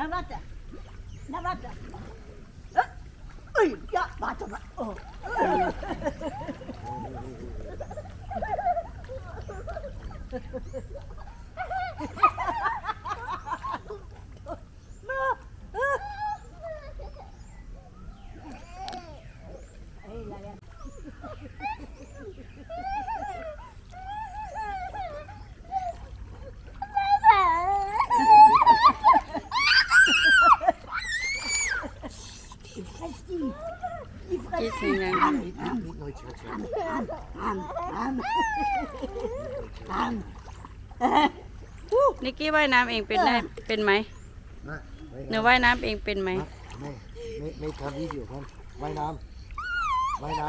頑張って。頑張って。うっういやまとまおう นิกกี้ว่ายน้ำเองเป็นได้เป็นไหมนะหนูว่ายน้ำเองเป็นไหมไม่ไม่ไม่ทำวิดีโอกันว่ายน้ำว่ายน้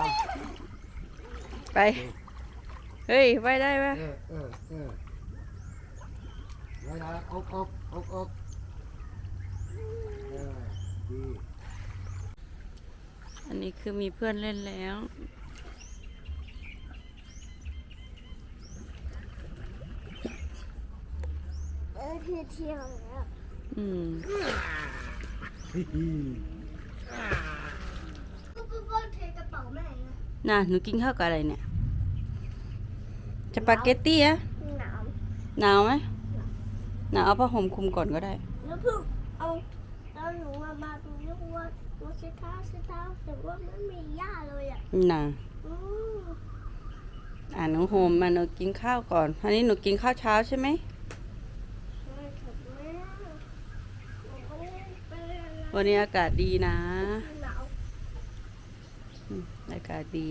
ำไป เฮ้ยว่ายได้ปะว่ายน้ำอกอกอกอกเออดี อั นนี้คือมีเพื่อนเล่นแล้ว เออเที่ยวเที่ยวแล้วอืมฮิฮิก็ปุ๊บก็เทกระเป๋าแม่นะน่ะหนูกินข้าวกับอะไรเนี่ยสปาเกตตี้อะหนาวหนาวไหมหนาวเอาผ้าห่มคลุมก่อนก็ได้ แล้วเพิ่งเอาตอนหนูมามาตรงนี้ว่าว่า แต่ว่าไม่มีหญ้าเลยอะน่ะอืมอ่าหนูโฮมมาหนูกินข้าวก่อนอันนี้หนูกินข้าวเช้าใช่ไหมใช่ครับแม่หนูก็ไม่เป็นอะไรวันนี้อากาศดีนะหนาวอืมอากาศดี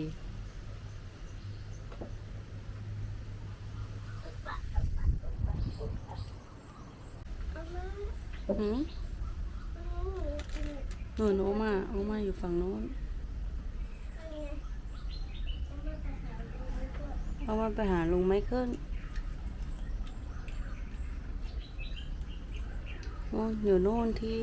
เอาแม่หืมเอาหนูกิน หนูหนูมาโอมาอยู่ฝั่งโน้นเพราะว่าเอามาไปหาลุงไมเคิลโอ้อยู่โน่นที่